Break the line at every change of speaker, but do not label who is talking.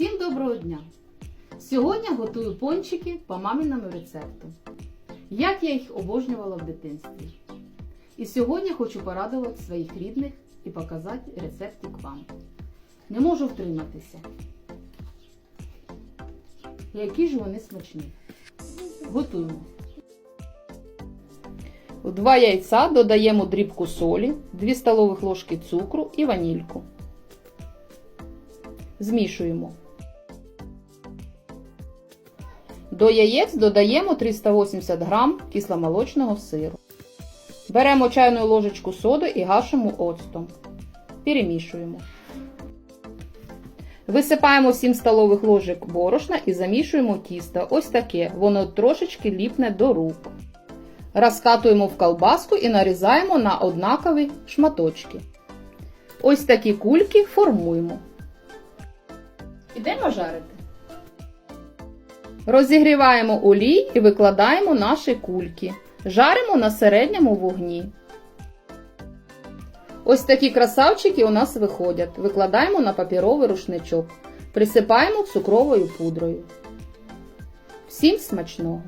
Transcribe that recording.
Всім доброго дня! Сьогодні готую пончики по маминому рецепту. Як я їх обожнювала в дитинстві. І сьогодні хочу порадувати своїх рідних і показати рецептик вам. Не можу втриматися. Які ж вони смачні. Готуємо. У 2 яйця додаємо дрібку солі, 2 столових ложки цукру і ванільку. Змішуємо. До яєць додаємо 380 грам кисломолочного сиру. Беремо чайну ложечку соди і гашимо оцтом. Перемішуємо. Висипаємо 7 столових ложок борошна і замішуємо тісто. Ось таке. Воно трошечки ліпне до рук. Розкатуємо в колбаску і нарізаємо на однакові шматочки. Ось такі кульки формуємо. Ідемо жарити. Розігріваємо олій і викладаємо наші кульки. Жаримо на середньому вогні. Ось такі красавчики у нас виходять. Викладаємо на папіровий рушничок. Присипаємо цукровою пудрою. Всім смачного!